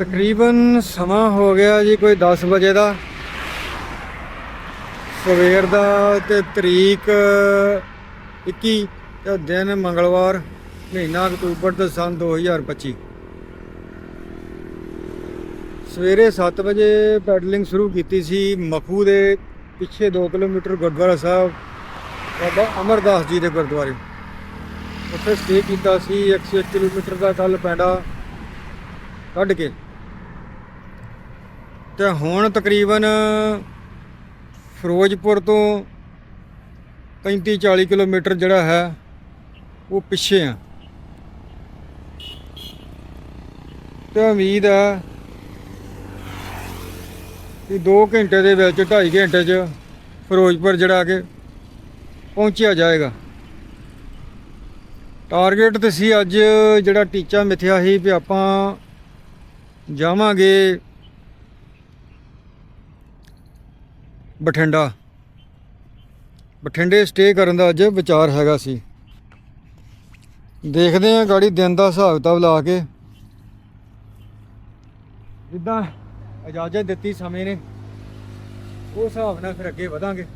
ਤਕਰੀਬਨ ਸਮਾਂ ਹੋ ਗਿਆ ਜੀ ਕੋਈ 10 ਵਜੇ ਦਾ। ਸਵੇਰ ਦਾ ਤੇ ਤਰੀਕ 21 ਤੇ ਦਿਨ ਮੰਗਲਵਾਰ, ਮਹੀਨਾ ਅਕਤੂਬਰ ਤੇ ਸੰਨ 2025 ਸਵੇਰੇ 7 ਵਜੇ ਪੈਡਲਿੰਗ ਸ਼ੁਰੂ ਕੀਤੀ ਸੀ ਮਖੂ ਦੇ ਪਿੱਛੇ 2 ਕਿਲੋਮੀਟਰ ਗੁਰਦੁਆਰਾ ਸਾਹਿਬ, ਬਾਬਾ ਅਮਰਦਾਸ ਜੀ ਦੇ ਗੁਰਦੁਆਰੇ। ਉੱਥੇ ਸਟੇ ਕੀਤਾ ਸੀ 101 ਕਿਲੋਮੀਟਰ ਦਾ ਕੱਲ ਪੈਂਡਾ ਕੱਢ ਕੇ। ਤੇ ਹੁਣ ਤਕਰੀਬਨ ਫਿਰੋਜ਼ਪੁਰ ਤੋਂ 35 40 ਕਿਲੋਮੀਟਰ ਜਿਹੜਾ ਹੈ, ਉਹ ਪਿੱਛੇ ਆ। ਤੇ ਉਮੀਦ ਹੈ ਕਿ 2 ਘੰਟੇ ਦੇ ਵਿੱਚ 2.5 ਘੰਟੇ 'ਚ ਫਿਰੋਜ਼ਪੁਰ ਜਿਹੜਾ ਕਿ ਪਹੁੰਚਿਆ ਜਾਏਗਾ। ਟਾਰਗੇਟ ਤੇ ਸੀ ਅੱਜ ਜਿਹੜਾ ਟੀਚਾ ਮਿਥਿਆ ਸੀ ਵੀ ਆਪਾਂ ਜਾਵਾਂਗੇ ਬਠਿੰਡਾ। ਬਠਿੰਡੇ ਸਟੇ ਕਰਨ ਦਾ ਅੱਜ ਵਿਚਾਰ ਹੈਗਾ ਸੀ। ਦੇਖਦੇ ਆਂ ਗਾੜੀ ਦਿਨ ਦਾ ਹਿਸਾਬ ਕਿਤਾਬ ਲਾ ਕੇ। ਜਿੱਦਾਂ ਇਜਾਜ਼ਤ ਦਿੱਤੀ ਸਮੇਂ ਨੇ ਉਹ ਹਿਸਾਬ ਨਾਲ ਫਿਰ ਅੱਗੇ ਵਧਾਂਗੇ।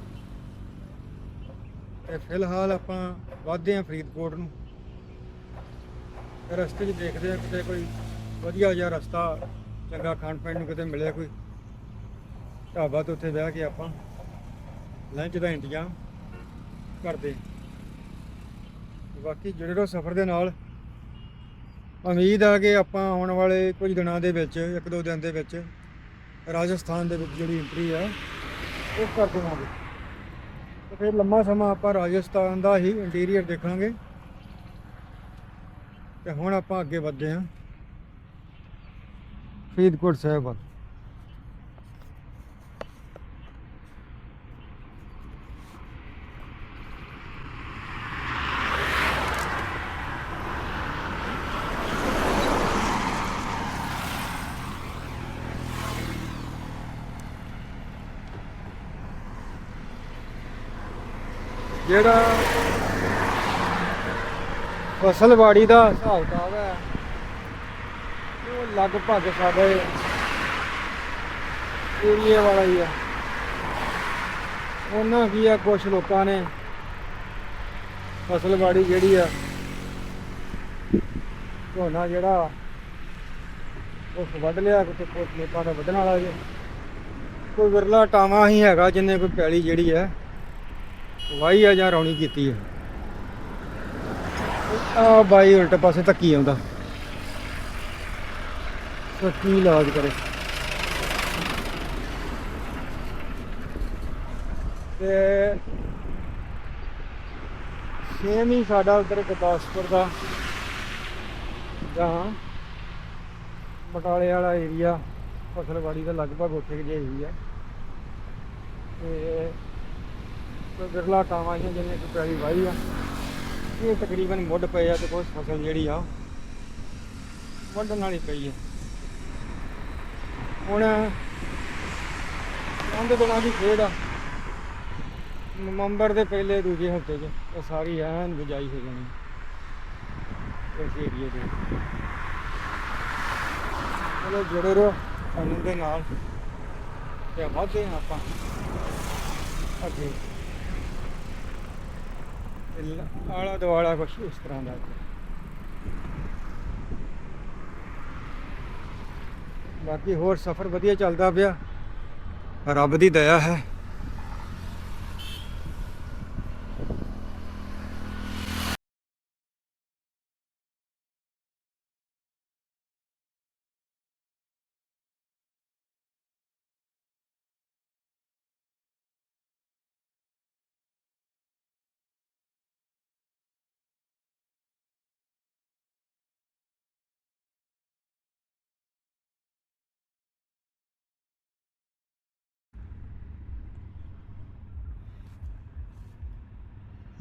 ਤੇ ਫਿਲਹਾਲ ਆਪਾਂ ਵਧਦੇ ਆਂ ਫਰੀਦਕੋਟ ਨੂੰ। ਰਸਤੇ 'ਚ ਦੇਖਦੇ ਆਂ ਕਿਤੇ ਕੋਈ ਵਧੀਆ ਜਿਹਾ ਰਸਤਾ, ਚੰਗਾ ਖਾਣ ਪੀਣ ਨੂੰ ਕਿਤੇ ਮਿਲਿਆ ਕੋਈ। ਢਾਬਾ ਤੇ ਉੱਥੇ ਬਹਿ ਕੇ ਆਪਾਂ ਲੰਚ ਦਾ ਇੰਤਜ਼ਾਮ ਕਰਦੇ ਬਾਕੀ ਜੁੜੇ ਰਹੋ ਸਫ਼ਰ ਦੇ ਨਾਲ ਉਮੀਦ ਆ ਕਿ ਆਪਾਂ ਆਉਣ ਵਾਲੇ ਕੁਝ ਦਿਨਾਂ ਦੇ ਵਿੱਚ, ਇੱਕ ਦੋ ਦਿਨ ਦੇ ਵਿੱਚ ਰਾਜਸਥਾਨ ਦੇ ਵਿੱਚ ਜਿਹੜੀ ਐਂਟਰੀ ਆ, ਉਹ ਕਰ ਦੇਵਾਂਗੇ। ਤੇ ਫਿਰ ਲੰਮਾ ਸਮਾਂ ਆਪਾਂ ਰਾਜਸਥਾਨ ਦਾ ਹੀ ਇੰਟੀਰੀਅਰ ਦੇਖਾਂਗੇ। ਤੇ ਹੁਣ ਆਪਾਂ ਅੱਗੇ ਵਧਦੇ ਹਾਂ। ਫਰੀਦਕੋਟ ਸਾਹਿਬ ਵੱਲ। ਜਿਹੜਾ ਫਸਲਵਾੜੀ ਦਾ ਹਿਸਾਬ ਕਿਤਾਬ ਹੈ, ਉਹ ਲਗਭਗ ਸਾਡੇ ਏਰੀਏ ਵਾਲਾ ਹੀ ਆ ਉਹਨਾਂ ਕੀ ਆ ਕੁਝ ਲੋਕਾਂ ਨੇ ਫਸਲਵਾੜੀ ਜਿਹੜੀ ਆ, ਝੋਨਾ ਜਿਹੜਾ ਉਹ ਵੱਢ ਲਿਆ, ਕਿਤੇ ਕੁਝ ਲੋਕਾਂ ਦਾ ਵੱਢਣ ਵਾਲਾ ਜੇ। ਕੋਈ ਵਿਰਲਾ ਟਾਵਾ ਹੀ ਹੈਗਾ, ਜਿੰਨੇ ਕੋਈ ਪੈਲੀ ਜਿਹੜੀ ਹੈ ਵਾਹੀ ਆ ਜਾਂ ਰੌਣੀ ਕੀਤੀ ਆ? ਆ ਬਾਈ ਉਲਟ ਪਾਸੇ ਧੱਕੀ ਆਉਂਦਾ। ਸੋ ਕੀ ਇਲਾਜ ਕਰੇ? ਤੇ ਸੇਮ ਹੀ ਸਾਡਾ ਉਧਰ ਗੁਰਦਾਸਪੁਰ ਦਾ, ਜਾਂ ਬਟਾਲੇ ਵਾਲਾ ਏਰੀਆ ਫਸਲਵਾੜੀ ਦਾ ਲਗਭਗ ਉੱਥੇ ਜਿਹੀ ਹੀ ਆ। ਤੇ ਵਿਰਲਾ ਬਿਰਲਾ ਟਾਵਾਂ ਜਿਹੀਆਂ ਜਿੰਨੇ ਕੋਈ ਪੈਲੀ ਵਾਹੀ ਆ। ਇਹ ਤਕਰੀਬਨ ਮੁੱਢ ਪਏ ਆ ਤੇ ਕੁਝ ਫਸਲ ਜਿਹੜੀ ਆ, ਵੱਢਣ ਵਾਲੀ ਪਈ ਆ। ਹੁਣ ਆਂਦੇ ਦਿਨਾਂ ਦੀ ਖੇਡ ਆ। ਨਵੰਬਰ ਦੇ ਪਹਿਲੇ ਦੂਜੇ ਹਫ਼ਤੇ 'ਚ ਇਹ ਸਾਰੀ ਐਨ ਬਿਜਾਈ ਹੋ ਜਾਣੀ ਇਸ ਏਰੀਏ ਦੇ। ਚਲੋ ਜੁੜੇ ਰਹੋ ਸਾਨੂੰ ਦੇ ਨਾਲ ਤੇ ਵਧਦੇ ਹਾਂ ਆਪਾਂ। ਅੱਗੇ। ਆਲਾ ਦੁਆਲਾ ਕੁਛ ਇਸ ਤਰ੍ਹਾਂ ਦਾ। ਬਾਕੀ ਹੋਰ ਸਫ਼ਰ ਵਧੀਆ ਚੱਲਦਾ ਪਿਆ। ਰੱਬ ਦੀ ਦਇਆ ਹੈ।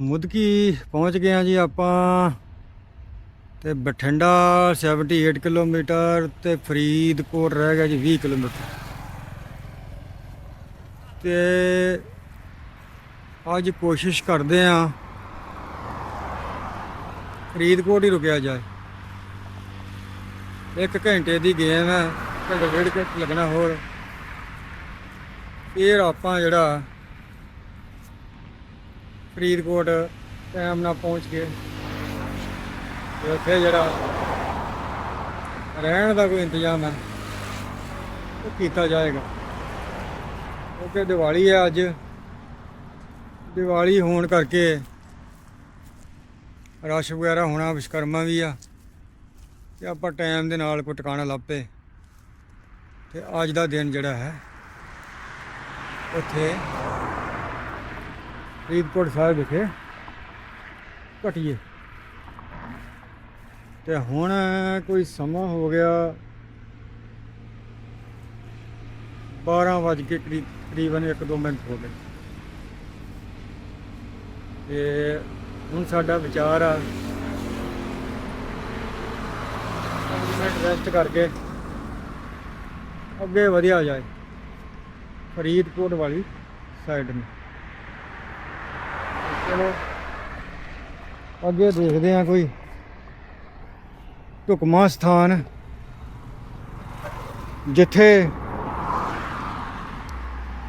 ਮੁਦਕੀ ਪਹੁੰਚ ਗਏ ਆ ਜੀ ਆਪਾਂ ਤੇ ਬਠਿੰਡਾ 78 ਕਿਲੋਮੀਟਰ ਤੇ ਫਰੀਦਕੋਟ ਰਹਿ ਗਿਆ ਜੀ 20 ਕਿਲੋਮੀਟਰ। ਤੇ ਅੱਜ ਕੋਸ਼ਿਸ਼ ਕਰਦੇ ਆ ਫਰੀਦਕੋਟ ਹੀ ਰੁਕਿਆ ਜਾਏ। ਇੱਕ ਘੰਟੇ ਦੀ ਗੇਮ ਹੈ, ਘੰਟੇ ਡੇਢ ਘੰਟੇ ਲੱਗਣਾ ਹੋਰ। ਫਿਰ ਆਪਾਂ ਜਿਹੜਾ ਫਰੀਦਕੋਟ ਟਾਈਮ ਨਾਲ ਪਹੁੰਚ ਗਏ। ਤੇ ਉੱਥੇ ਜਿਹੜਾ ਰਹਿਣ ਦਾ ਕੋਈ ਇੰਤਜ਼ਾਮ ਹੈ, ਉਹ ਕੀਤਾ ਜਾਏਗਾ। ਕਿਉਂਕਿ ਦੀਵਾਲੀ ਹੈ ਅੱਜ। ਦੀਵਾਲੀ ਹੋਣ ਕਰਕੇ ਰਸ਼ ਵਗੈਰਾ ਹੋਣਾ ਵਿਸ਼ਕਰਮਾ ਵੀ ਆ। ਤੇ ਆਪਾਂ ਟਾਈਮ ਦੇ ਨਾਲ ਕੋਈ ਟਿਕਾਣਾ ਲੱਭੇ। ਤੇ ਅੱਜ ਦਾ ਦਿਨ ਜਿਹੜਾ ਹੈ, ਉੱਥੇ ਫਰੀਦਕੋਟ ਸਾਹਿਬ ਵਿਖੇ ਘਟੀਏ। ਤੇ ਹੁਣ ਕੋਈ ਸਮਾਂ ਹੋ ਗਿਆ 12 ਵੱਜ ਕੇ ਕਰੀਬ ਤਕਰੀਬਨ 1-2 ਮਿੰਟ ਹੋ ਗਏ। ਤੇ ਹੁਣ ਸਾਡਾ ਵਿਚਾਰ ਆ। ਮਿੰਟ ਰੈਸਟ ਕਰਕੇ ਅੱਗੇ ਵਧਿਆ ਜਾਏ ਫਰੀਦਕੋਟ ਵਾਲੀ ਸਾਈਡ ਨੂੰ। ਚਲੋ। ਅੱਗੇ ਦੇਖਦੇ ਆ ਕੋਈ ਢੁਕਮਾ ਸਥਾਨ ਜਿੱਥੇ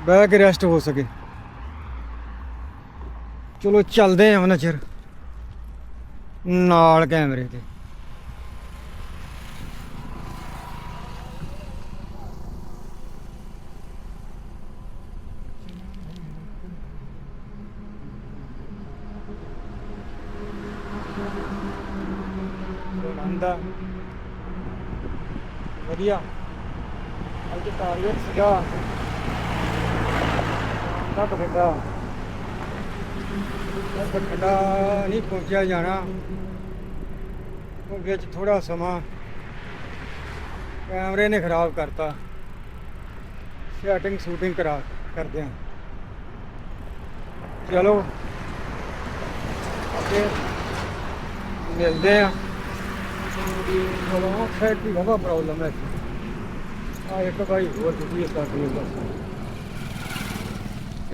ਬਹਿ ਕੇ ਰੈਸਟ ਹੋ ਸਕੇ। ਚਲੋ ਚੱਲਦੇ ਆ ਉਹਨਾਂ ਚਿਰ ਨਾਲ ਕੈਮਰੇ ਤੇ। ਆਨੰਦਾ ਵਧੀਆ। ਅੱਜ ਟਾਰਗੇਟ ਸੀਗਾ। ਨਾ ਬਠਿੰਡਾ ਬਠਿੰਡਾ ਨਹੀਂ ਪਹੁੰਚਿਆ ਜਾਣਾ। ਉਹ ਵਿੱਚ ਥੋੜਾ ਸਮਾਂ ਕੈਮਰੇ ਨੇ ਖਰਾਬ ਕਰਤਾ। ਸੈਟਿੰਗ, ਸ਼ੂਟਿੰਗ ਕਰਾ ਕਰਦੇ ਆ। ਚਲੋ। ਅੱਗੇ ਮਿਲਦੇ ਆ। ਚਲੋ ਸਾਈਡ ਦੀ ਹਵਾ ਪ੍ਰੋਬਲਮ ਹੈ। ਆ ਇੱਕ ਭਾਈ ਹੋਰ ਤੁਸੀਂ ਇਸ ਕਰ ਦਿਓ ਬਸ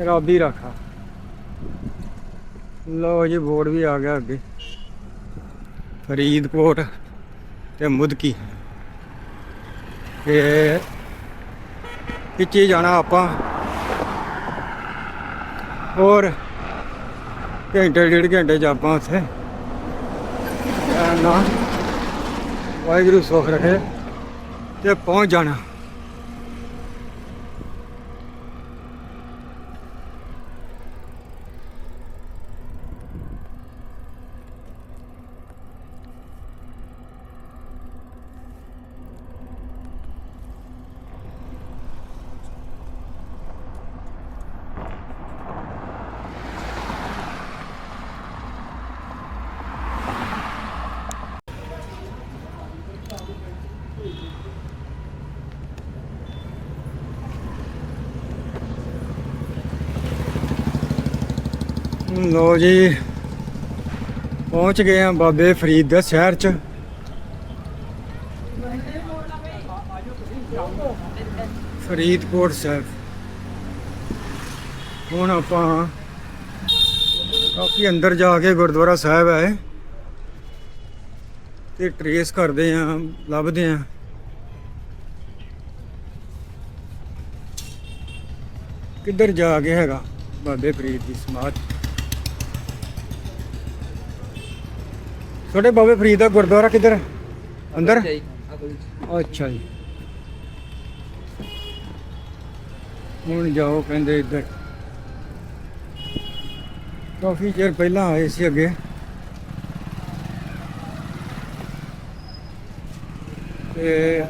ਰੱਬੀ ਰੱਖਾ। ਲਓ ਜੀ, ਬੋਰਡ ਵੀ ਆ ਗਿਆ ਅੱਗੇ। ਫਰੀਦਕੋਟ ਤੇ ਮੁਦਕੀ। ਤੇ ਪਿੱਛੇ ਜਾਣਾ ਆਪਾਂ। ਹੋਰ, ਘੰਟੇ, ਡੇਢ ਘੰਟੇ ਚ ਆਪਾਂ ਉੱਥੇ। ਨਾ। ਵਾਹਿਗੁਰੂ ਸੁੱਖ ਰੱਖੇ ਤੇ ਪਹੁੰਚ ਜਾਣਾ। ਲੋ ਜੀ, ਪਹੁੰਚ ਗਏ ਆ ਬਾਬੇ ਫਰੀਦ ਦੇ ਸ਼ਹਿਰ ਚ। ਫਰੀਦਕੋਟ ਸਾਹਿਬ। ਹੁਣ ਆਪਾਂ ਕਾਫੀ ਅੰਦਰ ਜਾ ਕੇ ਗੁਰਦੁਆਰਾ ਸਾਹਿਬ ਹੈ ਤੇ ਟਰੇਸ ਕਰਦੇ ਆ ਲੱਭਦੇ ਆ ਕਿੱਧਰ ਜਾ ਕੇ ਹੈਗਾ ਬਾਬੇ ਫਰੀਦ ਦੀ ਸਮਾਧ? ਤੁਹਾਡੇ ਬਾਬੇ ਫਰੀਦ ਦਾ ਗੁਰਦੁਆਰਾ ਕਿੱਧਰ ਹੈ? ਅੰਦਰ? ਅੱਛਾ ਜੀ ਹੁਣ ਜਾਓ ਕਹਿੰਦੇ ਇੱਧਰ। ਕਾਫੀ ਚਿਰ ਪਹਿਲਾਂ ਆਏ ਸੀ ਅੱਗੇ। ਤੇ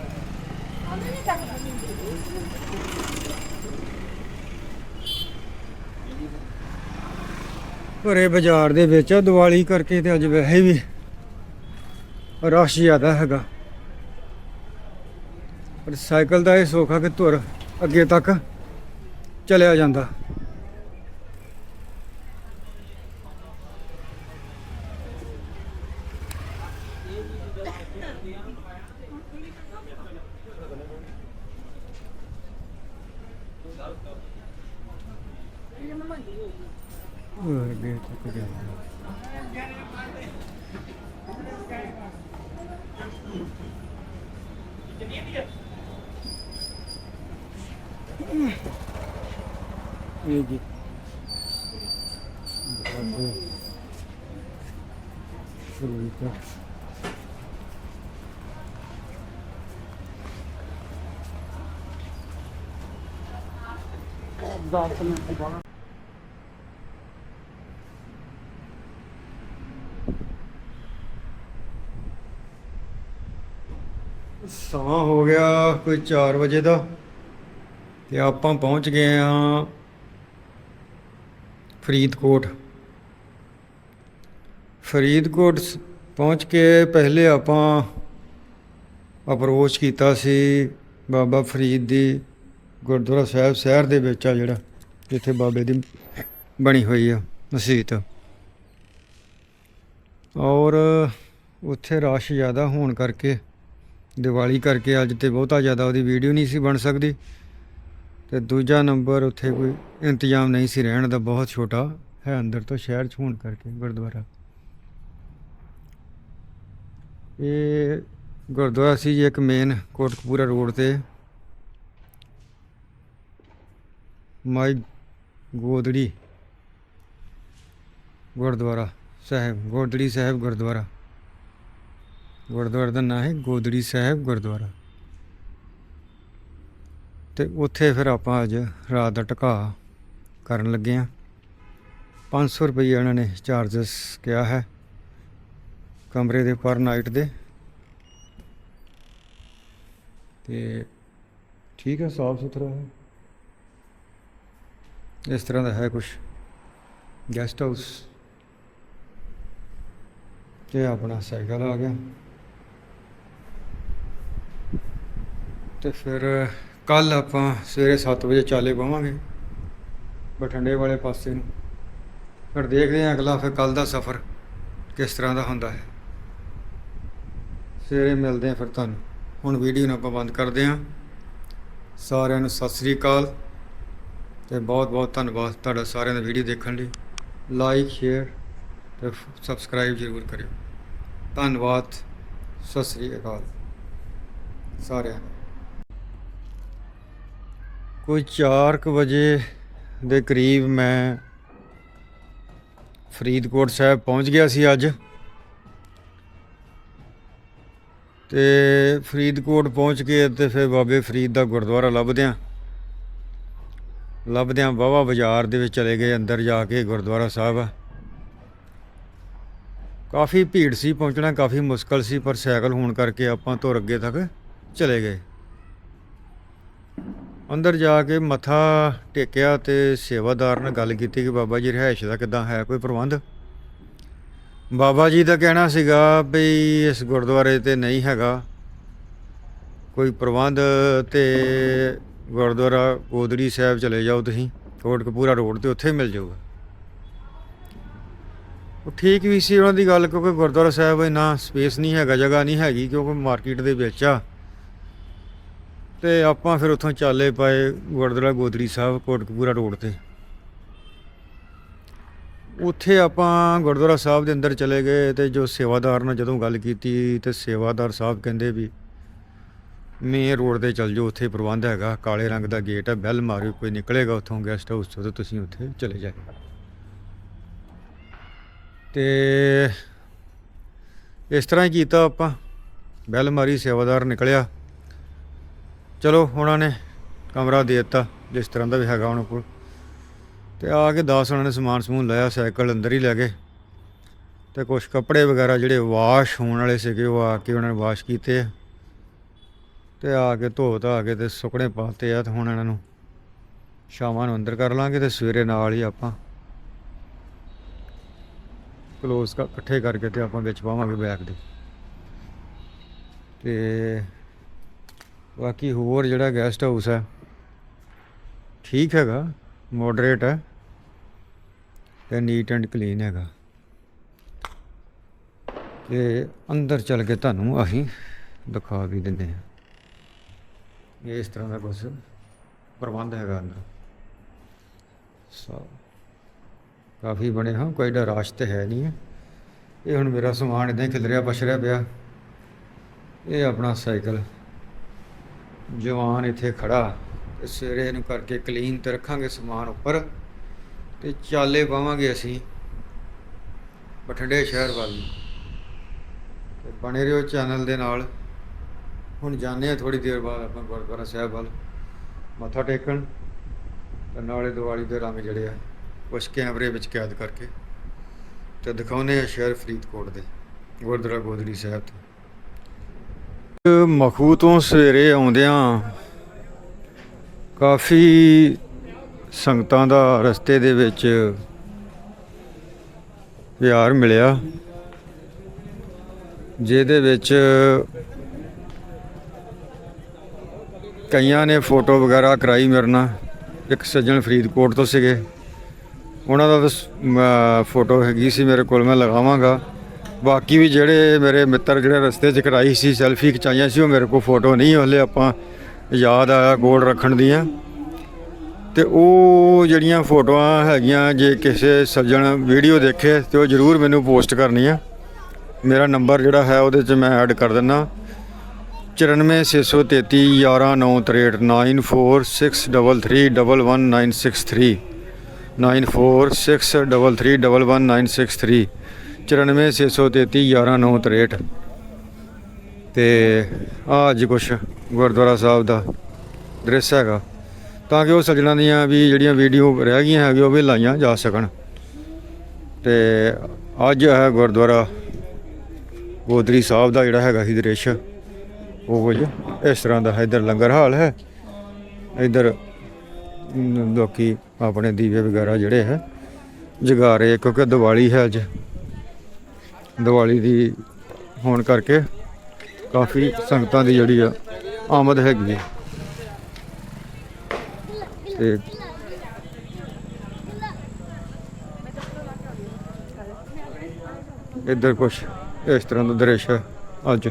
ਭਰੇ ਬਾਜ਼ਾਰ ਦੇ ਵਿੱਚ ਆ ਦੀਵਾਲੀ ਕਰਕੇ ਤੇ ਅੱਜ ਵੈਸੇ ਵੀ ਰਸ਼ ਜ਼ਿਆਦਾ ਹੈਗਾ। ਪਰ ਸਾਈਕਲ ਦਾ ਇਹ ਸੌਖਾ ਕਿ ਧੁਰ ਅੱਗੇ ਤੱਕ ਚਲਿਆ ਜਾਂਦਾ। ਜੀ। ਠੀਕ ਹੈ ਦਸ ਮਿੰਟ ਬਾਅਦ। ਸਮਾਂ ਹੋ ਗਿਆ ਕੋਈ 4 ਵਜੇ ਦਾ ਤੇ ਆਪਾਂ ਪਹੁੰਚ ਗਏ ਆ ਫਰੀਦਕੋਟ। ਫਰੀਦਕੋਟ ਸ- ਪਹੁੰਚ ਕੇ ਪਹਿਲੇ ਆਪਾਂ ਅਪਰੋਚ ਕੀਤਾ ਸੀ ਬਾਬਾ ਫਰੀਦ ਦੀ ਗੁਰਦੁਆਰਾ ਸਾਹਿਬ ਸ਼ਹਿਰ ਦੇ ਵਿੱਚ ਆ ਜਿਹੜਾ, ਜਿੱਥੇ ਬਾਬੇ ਦੀ ਬਣੀ ਹੋਈ ਆ ਮਸਜਿਦ। ਔਰ ਉੱਥੇ ਰਸ਼ ਜ਼ਿਆਦਾ ਹੋਣ ਕਰਕੇ, ਦੀਵਾਲੀ ਕਰਕੇ ਅੱਜ ਤੇ ਬਹੁਤਾ ਜ਼ਿਆਦਾ ਉਹਦੀ ਵੀਡੀਓ ਨਹੀਂ ਸੀ ਬਣ ਸਕਦੀ। ਤੇ ਦੂਜਾ ਨੰਬਰ ਉੱਥੇ ਕੋਈ ਇੰਤਜ਼ਾਮ ਨਹੀਂ ਸੀ, ਰਹਿਣ ਦਾ ਬਹੁਤ ਛੋਟਾ ਹੈ ਅੰਦਰ ਤੋਂ ਸ਼ਹਿਰ ਚ ਹੋਣ ਕਰਕੇ ਗੁਰਦੁਆਰਾ। ਇਹ ਗੁਰਦੁਆਰਾ ਸੀ ਜੀ ਇੱਕ ਮੇਨ ਕੋਟਕਪੂਰਾ ਰੋਡ ਤੇ। ਮਾਈ ਗੋਦੜੀ ਗੁਰਦੁਆਰਾ ਸਾਹਿਬ, ਗੋਦੜੀ ਸਾਹਿਬ ਗੁਰਦੁਆਰਾ। ਗੁਰਦੁਆਰੇ ਦਾ ਨਾਂ ਹੈ ਗੋਦੜੀ ਸਾਹਿਬ ਗੁਰਦੁਆਰਾ। ਤੇ ਉੱਥੇ ਫਿਰ ਆਪਾਂ ਅੱਜ ਰਾਤ ਦਾ ਟਿਕਾ ਕਰਨ ਲੱਗੇ ਆ 500 ਰੁਪਏ ਇਹਨਾਂ ਨੇ ਚਾਰजेस ਕਿਹਾ ਹੈ ਕਮਰੇ ਦੇ ਪਰ ਨਾਈਟ ਦੇ। ਤੇ ਠੀਕ ਹੈ, ਸਾਫ਼ ਸੁਥਰਾ ਹੈ। ਇਸ ਤਰ੍ਹਾਂ ਦਾ ਹੈ ਕੁਝ ਗੈਸਟ ਹਾਊਸ ਤੇ ਆਪਣਾ ਸਾਈਕਲ ਆ ਗਿਆ। ਤੇ ਫਿਰ ਕੱਲ ਆਪਾਂ ਸਵੇਰੇ 7 ਵਜੇ ਚਾਲੇ ਪਾਵਾਂਗੇ, ਬਠਿੰਡੇ ਵਾਲੇ ਪਾਸੇ ਨੂੰ। ਫਿਰ ਦੇਖਦੇ ਹਾਂ ਅਗਲਾ ਫਿਰ ਕੱਲ ਦਾ ਸਫ਼ਰ ਕਿਸ ਤਰ੍ਹਾਂ ਦਾ ਹੁੰਦਾ ਹੈ। ਸਵੇਰੇ ਮਿਲਦੇ ਹਾਂ ਫਿਰ ਤੁਹਾਨੂੰ। ਹੁਣ ਵੀਡੀਓ ਨੂੰ ਆਪਾਂ ਬੰਦ ਕਰਦੇ ਹਾਂ। ਸਾਰਿਆਂ ਨੂੰ ਸਤਿ ਸ੍ਰੀ ਅਕਾਲ ਤੇ ਬਹੁਤ ਬਹੁਤ ਧੰਨਵਾਦ ਤੁਹਾਡਾ ਸਾਰਿਆਂ ਦਾ ਵੀਡੀਓ ਦੇਖਣ ਲਈ। ਲਾਈਕ ਸ਼ੇਅਰ ਤੇ ਸਬਸਕ੍ਰਾਈਬ ਜ਼ਰੂਰ ਕਰਿਓ। ਧੰਨਵਾਦ, ਸਤਿ ਸ੍ਰੀ ਅਕਾਲ। ਸਾਰਿਆਂ ਨੂੰ। ਕੋਈ 4 ਵਜੇ ਦੇ ਕਰੀਬ ਮੈਂ ਫਰੀਦਕੋਟ ਸਾਹਿਬ ਪਹੁੰਚ ਗਿਆ ਸੀ ਅੱਜ। ਤੇ ਫਰੀਦਕੋਟ ਪਹੁੰਚ ਕੇ ਤੇ ਫਿਰ ਬਾਬੇ ਫਰੀਦ ਦਾ ਗੁਰਦੁਆਰਾ ਲੱਭਦਿਆਂ ਲੱਭਦਿਆਂ ਵਾਹਵਾ ਬਾਜ਼ਾਰ ਦੇ ਵਿੱਚ ਚਲੇ ਗਏ, ਅੰਦਰ ਜਾ ਕੇ ਗੁਰਦੁਆਰਾ ਸਾਹਿਬ। ਆ ਕਾਫੀ ਭੀੜ ਸੀ ਪਹੁੰਚਣਾ, ਕਾਫੀ ਮੁਸ਼ਕਲ ਸੀ, ਪਰ ਸਾਈਕਲ ਹੋਣ ਕਰਕੇ ਆਪਾਂ ਤੋਂ ਅੱਗੇ ਤੱਕ ਚਲੇ ਗਏ। ਅੰਦਰ ਜਾ ਕੇ ਮੱਥਾ ਟੇਕਿਆ ਤੇ ਸੇਵਾਦਾਰ ਨਾਲ ਗੱਲ ਕੀਤੀ ਕਿ ਬਾਬਾ ਜੀ, ਰਿਹਾਇਸ਼ ਦਾ ਕਿਦਾਂ ਹੈ, ਕੋਈ ਪ੍ਰਬੰਧ? ਬਾਬਾ ਜੀ ਦਾ ਕਹਿਣਾ ਸੀਗਾ ਵੀ ਇਸ ਗੁਰਦੁਆਰੇ ਤੇ ਨਹੀਂ ਹੈਗਾ। ਕੋਈ ਪ੍ਰਬੰਧ ਤੇ ਗੁਰਦੁਆਰਾ ਗੋਦੜੀ ਸਾਹਿਬ ਚਲੇ ਜਾਓ ਤੁਸੀਂ। ਕੋਟਕਪੂਰਾ ਰੋਡ ਤੇ ਉੱਥੇ ਮਿਲ ਜਾਊਗਾ। ਉਹ ਠੀਕ ਵੀ ਸੀ ਉਹਨਾਂ ਦੀ ਗੱਲ, ਕਿਉਂਕਿ ਗੁਰਦੁਆਰਾ ਸਾਹਿਬ ਇੰਨਾ ਸਪੇਸ ਨਹੀਂ ਹੈਗਾ, ਜਗ੍ਹਾ ਨਹੀਂ ਹੈਗੀ, ਕਿਉਂਕਿ ਮਾਰਕੀਟ ਦੇ ਵਿੱਚ ਆ। ਤੇ ਆਪਾਂ ਫਿਰ ਉੱਥੋਂ ਚਾਲੇ ਪਏ ਗੁਰਦੁਆਰਾ ਗੋਦਰੀ ਸਾਹਿਬ, ਕੋਟਕਪੂਰਾ ਰੋਡ ਤੇ। ਉੱਥੇ ਆਪਾਂ ਗੁਰਦੁਆਰਾ ਸਾਹਿਬ ਦੇ ਅੰਦਰ ਚਲੇ ਗਏ ਤੇ ਜੋ ਸੇਵਾਦਾਰ ਨਾਲ ਜਦੋਂ ਗੱਲ ਕੀਤੀ ਤੇ ਸੇਵਾਦਾਰ ਸਾਹਿਬ ਕਹਿੰਦੇ ਵੀ, ਮੇਨ ਰੋਡ ਤੇ ਚੱਲ ਜਾਓ, ਉੱਥੇ ਪ੍ਰਬੰਧ ਹੈਗਾ, ਕਾਲੇ ਰੰਗ ਦਾ ਗੇਟ ਹੈ ਬੈਲ ਮਾਰਿਓ, ਕੋਈ ਨਿਕਲੇਗਾ ਉੱਥੋਂ ਗੈਸਟ ਹਾਊਸ ਤੋਂ ਤੇ ਤੁਸੀਂ ਉੱਥੇ ਚਲੇ ਜਾਓ। ਤੇ ਇਸ ਤਰ੍ਹਾਂ ਹੀ ਕੀਤਾ ਆਪਾਂ। ਬੈਲ ਮਾਰੀ, ਸੇਵਾਦਾਰ ਨਿਕਲਿਆ। ਚਲੋ, ਉਹਨਾਂ ਨੇ ਕਮਰਾ ਦੇ ਦਿੱਤਾ, ਜਿਸ ਤਰ੍ਹਾਂ ਦਾ ਵੀ ਹੈਗਾ ਉਹਨਾਂ ਕੋਲ। ਤੇ ਆ ਕੇ 10 ਉਹਨਾਂ ਨੇ ਸਮਾਨ ਸਮੂਨ ਲਾਇਆ ਸਾਈਕਲ ਅੰਦਰ ਹੀ ਲੈ ਗਏ। ਤੇ ਕੁਝ ਕੱਪੜੇ ਵਗੈਰਾ ਜਿਹੜੇ ਵਾਸ਼ ਹੋਣ ਵਾਲੇ ਸੀਗੇ, ਉਹ ਆ ਕੇ ਉਹਨਾਂ ਨੇ ਵਾਸ਼ ਕੀਤੇ ਆ। ਤੇ ਆ ਕੇ ਧੋ ਧਾ ਕੇ ਤੇ ਸੁੱਕਣੇ ਪਾਤੇ ਆ, ਤੇ ਹੁਣ ਇਹਨਾਂ ਨੂੰ ਸ਼ਾਮਾਂ ਨੂੰ ਅੰਦਰ ਕਰ ਲਾਂਗੇ ਤੇ ਸਵੇਰੇ ਨਾਲ ਹੀ ਆਪਾਂ ਕਲੋਜ਼ ਇਕੱਠੇ ਕਰਕੇ ਤੇ ਆਪਾਂ ਵਿੱਚ ਪਾਵਾਂਗੇ ਬੈਗ ਦੇ। ਤੇ ਬਾਕੀ ਹੋਰ ਜਿਹੜਾ ਗੈਸਟ ਹਾਊਸ ਹੈ, ਠੀਕ ਹੈਗਾ ਮੋਡਰੇਟ ਹੈ ਤੇ ਨੀਟ ਐਂਡ ਕਲੀਨ ਹੈਗਾ। ਤੇ ਅੰਦਰ ਚੱਲ ਕੇ ਤੁਹਾਨੂੰ ਅਸੀਂ ਦਿਖਾ ਵੀ ਦਿੰਦੇ ਹਾਂ। ਇਸ ਤਰ੍ਹਾਂ ਦਾ ਕੁਝ ਪ੍ਰਬੰਧ ਹੈਗਾ ਅੰਦਰ। ਸੋ ਕਾਫੀ ਬਣੇ ਹਾਂ, ਕੋਈ ਡਾ ਰਾਸ਼ ਤੇ ਹੈ ਨਹੀਂ ਹੈ। ਇਹ ਹੁਣ ਮੇਰਾ ਸਮਾਨ ਇਦਾਂ ਹੀ ਖਿਲਰਿਆ ਪਛਰਿਆ ਪਿਆ। ਇਹ ਆਪਣਾ ਸਾਈਕਲ। ਜਵਾਨ ਇੱਥੇ ਖੜਾ। ਤੇ ਸਵੇਰੇ ਇਹਨੂੰ ਕਰਕੇ ਕਲੀਨ ਤੇ ਰੱਖਾਂਗੇ ਸਮਾਨ ਉੱਪਰ। ਤੇ ਚਾਲੇ ਪਾਵਾਂਗੇ ਅਸੀਂ ਬਠਿੰਡੇ ਸ਼ਹਿਰ ਵੱਲ ਨੂੰ। ਤੇ ਬਣੇ ਰਹੋ ਚੈਨਲ ਦੇ ਨਾਲ। ਹੁਣ ਜਾਂਦੇ ਆ ਥੋੜੀ ਦੇਰ ਬਾਅਦ ਆਪਾਂ ਗੁਰਦੁਆਰਾ ਸਾਹਿਬ ਵੱਲ। ਮੱਥਾ ਟੇਕਣ। ਤੇ ਨਾਲੇ ਦੀਵਾਲੀ ਦੇ ਰੰਗ ਜਿਹੜੇ ਆ, ਉਸ ਕੈਮਰੇ ਵਿੱਚ ਕੈਦ ਕਰਕੇ। ਤੇ ਦਿਖਾਉਨੇ ਆ ਸ਼ਹਿਰ ਫਰੀਦਕੋਟ ਦੇ ਗੁਰਦੁਆਰਾ ਗੋਦੜੀ ਸਾਹਿਬ ਤੋਂ। ਮਖੂ ਤੋਂ ਸਵੇਰੇ ਆਉਂਦਿਆਂ ਕਾਫੀ ਸੰਗਤਾਂ ਦਾ ਰਸਤੇ ਦੇ ਵਿੱਚ ਪਿਆਰ ਮਿਲਿਆ, ਜਿਹਦੇ ਵਿੱਚ ਕਈਆਂ ਨੇ ਫੋਟੋ ਵਗੈਰਾ ਕਰਾਈ ਮੇਰੇ ਨਾਲ। ਇੱਕ ਸੱਜਣ ਫਰੀਦਕੋਟ ਤੋਂ ਸੀਗੇ। ਉਹਨਾਂ ਦਾ ਤਾਂ ਫੋਟੋ ਹੈਗੀ ਸੀ ਮੇਰੇ ਕੋਲ, ਮੈਂ ਲਗਾਵਾਂਗਾ। ਬਾਕੀ ਵੀ ਜਿਹੜੇ ਮੇਰੇ ਮਿੱਤਰ ਜਿਹੜੇ ਰਸਤੇ 'ਚ ਕਰਾਈ ਸੀ ਸੈਲਫੀ ਖਿਚਾਈਆਂ ਸੀ, ਉਹ ਮੇਰੇ ਕੋਲ ਫੋਟੋ ਨਹੀਂ ਹਲੇ ਆਪਾਂ ਯਾਦ ਆਇਆ ਗੋਲ ਰੱਖਣ ਦੀਆਂ। ਤੇ ਉਹ ਜਿਹੜੀਆਂ ਫੋਟੋਆਂ ਹੈਗੀਆਂ, ਜੇ ਕਿਸੇ ਸੱਜਣ ਵੀਡੀਓ ਦੇਖੇ, ਤੇ ਉਹ ਜਰੂਰ ਮੈਨੂੰ ਪੋਸਟ ਕਰਨੀ ਆ ਮੇਰਾ ਨੰਬਰ ਜਿਹੜਾ ਹੈ, ਉਹਦੇ 'ਚ ਮੈਂ ਐਡ ਕਰ ਦਿੰਦਾ 94633 11963 9463311963 9463311963 94633 11963 ਤੇ ਆਹ ਅੱਜ ਕੁਛ ਗੁਰਦੁਆਰਾ ਸਾਹਿਬ ਦਾ ਦ੍ਰਿਸ਼ ਹੈਗਾ। ਤਾਂ ਕਿ ਉਹ ਸੱਜਣਾਂ ਦੀਆਂ ਵੀ ਜਿਹੜੀਆਂ ਵੀਡੀਓ ਰਹਿ ਗਈਆਂ ਹੈਗੀਆਂ ਉਹ ਵੀ ਲਾਈਆਂ ਜਾ ਸਕਣ। ਤੇ ਅੱਜ ਹੈ ਗੁਰਦੁਆਰਾ ਗੋਦਰੀ ਸਾਹਿਬ ਦਾ ਜਿਹੜਾ ਹੈਗਾ ਸੀ ਦ੍ਰਿਸ਼। ਉਹ ਕੁਝ ਇਸ ਤਰ੍ਹਾਂ ਦਾ ਹੈ। ਇੱਧਰ ਲੰਗਰ ਹਾਲ ਹੈ। ਇੱਧਰ ਮ, ਲੋਕੀ ਆਪਣੇ ਦੀਵੇ ਵਗੈਰਾ ਜਿਹੜੇ ਹੈ ਜਗਾ ਰਹੇ ਕਿਉਂਕਿ ਦੀਵਾਲੀ ਹੈ ਅੱਜ। ਦੀਵਾਲੀ ਦੀ ਹੋਣ ਕਰਕੇ ਕਾਫੀ ਸੰਗਤਾਂ ਦੀ ਜਿਹੜੀ ਆ, ਆਮਦ ਹੈਗੀ ਹੈ ਤੇ ਇੱਧਰ ਕੁਛ ਇਸ ਤਰ੍ਹਾਂ ਦਾ ਦ੍ਰਿਸ਼ ਹੈ ਅੱਜ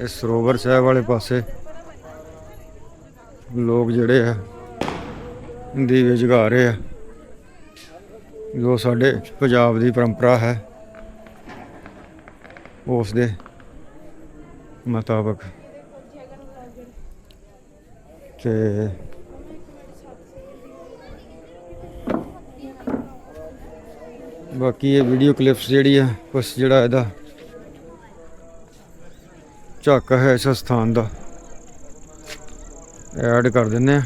ਇਹ ਸਰੋਵਰ ਸਾਹਿਬ ਵਾਲੇ ਪਾਸੇ ਲੋਕ ਜਿਹੜੇ ਆ, ਦੀਵੇ ਜਗਾ ਰਹੇ ਆ। ਜੋ ਸਾਡੇ ਪੰਜਾਬ ਦੀ ਪਰੰਪਰਾ ਹੈ, ਉਸ ਦੇ ਮੁਤਾਬਕ। ਤੇ ਬਾਕੀ ਇਹ ਵੀਡੀਓ ਕਲਿੱਪਸ ਜਿਹੜੀ ਆ, ਬਸ ਜਿਹੜਾ ਇਹਦਾ ਝਾਕਾ ਹੈ ਇਸ ਸਥਾਨ ਦਾ। ਐਡ ਕਰ ਦਿੰਨੇ ਆ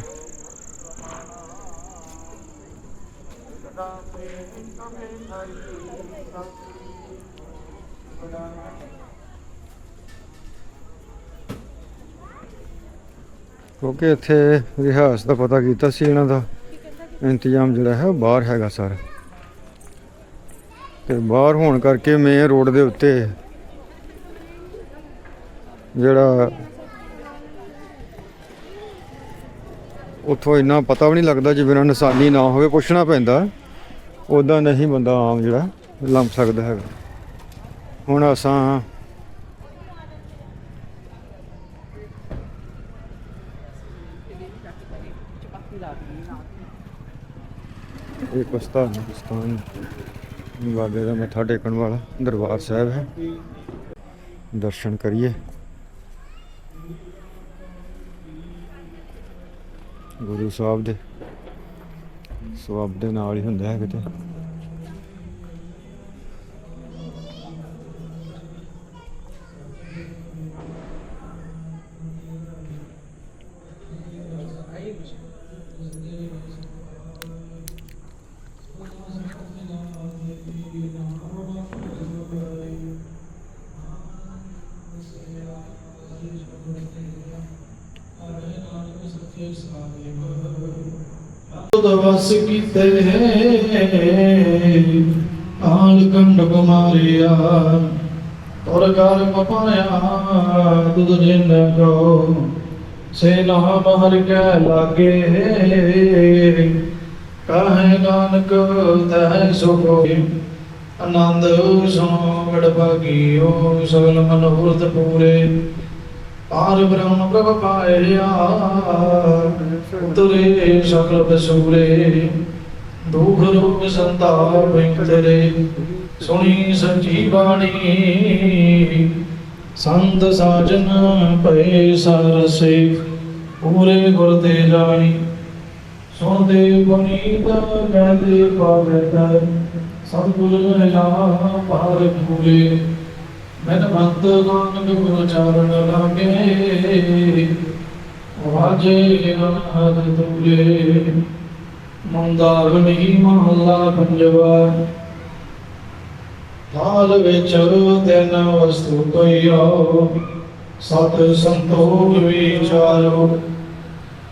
ਕਿਉਂਕਿ ਇੱਥੇ ਰਿਹਾਸ ਦਾ ਪਤਾ ਕੀਤਾ ਸੀ ਇਹਨਾਂ ਦਾ। ਇੰਤਜ਼ਾਮ ਜਿਹੜਾ ਹੈ ਬਾਹਰ ਹੈਗਾ, ਸਾਰਾ। ਤੇ ਬਾਹਰ ਹੋਣ ਕਰਕੇ ਮੇਨ ਰੋਡ ਦੇ ਉੱਤੇ ਜਿਹੜਾ ਉੱਥੋਂ ਇੰਨਾ ਪਤਾ ਵੀ ਨਹੀਂ ਲੱਗਦਾ ਜੇ ਬਿਨਾਂ ਨਿਸ਼ਾਨੀ ਨਾ ਹੋਵੇ, ਪੁੱਛਣਾ ਪੈਂਦਾ। ਉਦਾਂ ਨਹੀਂ ਬੰਦਾ ਆਮ ਜਿਹੜਾ ਲੰਘ ਸਕਦਾ ਹੈਗਾ। ਹੁਣ ਅਸਾਂ ਇਹ ਪਸਤਾਨ ਪਸਤਾਨ ਬਾਬੇ ਦਾ ਮੱਥਾ ਟੇਕਣ ਵਾਲਾ ਦਰਬਾਰ ਸਾਹਿਬ ਹੈ। ਦਰਸ਼ਨ ਕਰੀਏ। ਗੁਰੂ ਸਾਹਿਬ ਦੇ ਸਵਾਬ ਦੇ ਨਾਲ ਹੀ ਹੁੰਦਾ ਹੈ ਕਿਤੇ। ਦਵਸ ਕੀਤੇ ਆਲ ਕੰਡ ਕੁਮਾਰਿਆ ਤੁਰ ਕਰ ਪਪਾਇਆ ਤੁਧ ਜਿਨ ਕੋ ਸੇ ਨਾਮ ਹਰਿ ਕੈ ਲਾਗੇ। ਕਾਹੇ ਨਾਨਕ ਤੈ ਸੁਖੋਈ ਆਨੰਦ ਸੁਨੋ ਗੜ ਭਾਗੀਓ ਸਗਲ ਮਨੋਰਥ ਪੂਰੇ। ਪਾਰ ਬ੍ਰਹਮ ਪ੍ਰਭ ਪਾਇਆ ਉਤਰੇ ਸਗਲ ਬਸੂਰੇ ਦੁਖ ਰੋਗ ਸੰਤਾਪ ਇੰਦਰੇ ਸੁਣੀ ਸੱਚੀ ਬਾਣੀ। ਸੰਤ ਸਾਜਨ ਭਏ ਸਰਸੇ, ਪੂਰੇ ਗੁਰ ਤੇ ਜਾਣੀ। ਸੁਣਦੇ ਪੁਨੀਤ ਗਾਦੇ ਪਾਵੈ ਸਤਿਗੁਰ ਨਾਮ ਪਾਰ ਭੂਲੇ ਮਨ ਬੰਤ ਨਾਨਕ ਗੁਰ ਚਰਨ ਲਾਗੇ। ਵਾਜੇ ਨਾਦ ਤੁਲੇ ਮੰਦਾਗਣੀ ਮਹੱਲਾ ਪੰਜਵਾ। ਹਾਲ ਵਿੱਚ ਤਿੰਨ ਵਸਤੂ ਕੋਈਓ ਸਤ ਸੰਤੋਖ ਵਿਚਾਰੋ।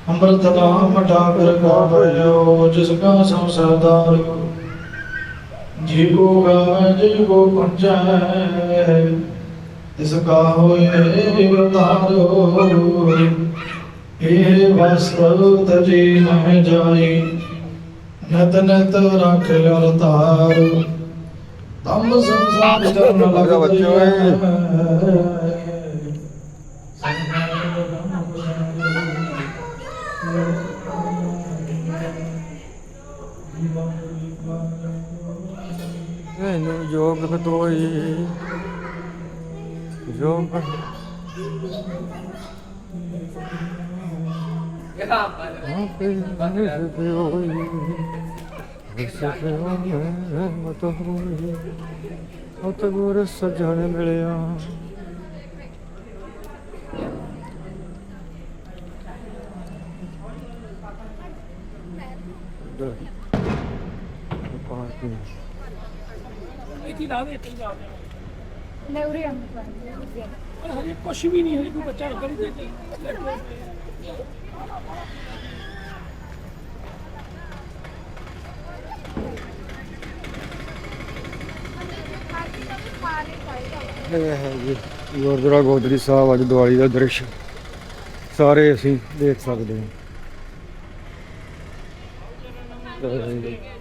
ਅੰਮ੍ਰਿਤ ਨਾਮ ਠਾਕਰ ਗਾਵਿਓ ਜਿਸ ਕਾ ਸੰਸਾਰ ਜੀ ਕੋ ਗਾਵੇ ਜੀ ਕੋ ਪੰਚੈ ਤਿਸ ਕਾ ਹੋਏ ਅਵਤਾਰੋ ਇਹ ਵਸਤੁ ਤਜੀ ਨਹਿ ਜਾਈ ਨਤ ਨਤ ਰਖ ਅਵਤਾਰ ਤਮ ਸੰਸਾਰ ਚਰਨ ਲਗਾ ਬੱਚੋ ਇਹਨੂੰ ਜੋਗ ਬਤੋਈ ਜੋਗ ਆਪੇ ਨਿਸ ਤੇ ਹੋਈ ਵਿਸ ਤੇ ਹੋਈ ਮਤ ਹੋਈ ਉਤ ਗੁਰ ਸਜਣ ਮਿਲਿਆ ਪਾਰਟੀ ਇੱਥੇ ਲਾ ਦੇ ਇੱਥੇ ਹੀ ਲਾ ਦੇ। ਲੈ ਉਰੇ ਆ ਮੈਂ ਪਰ ਹਜੇ ਕੁਛ ਵੀ ਨਹੀਂ ਹਜੇ ਕੋਈ ਬੱਚਾ ਕਰੀ ਦੇ ਇਹ ਹੈ ਜੀ ਗੁਰਦੁਆਰਾ ਗੋਦੜੀ ਸਾਹਿਬ ਅੱਜ ਦੀਵਾਲੀ ਦਾ ਦ੍ਰਿਸ਼। ਸਾਰੇ ਅਸੀਂ ਦੇਖ ਸਕਦੇ ਹਾਂ। ਤੇ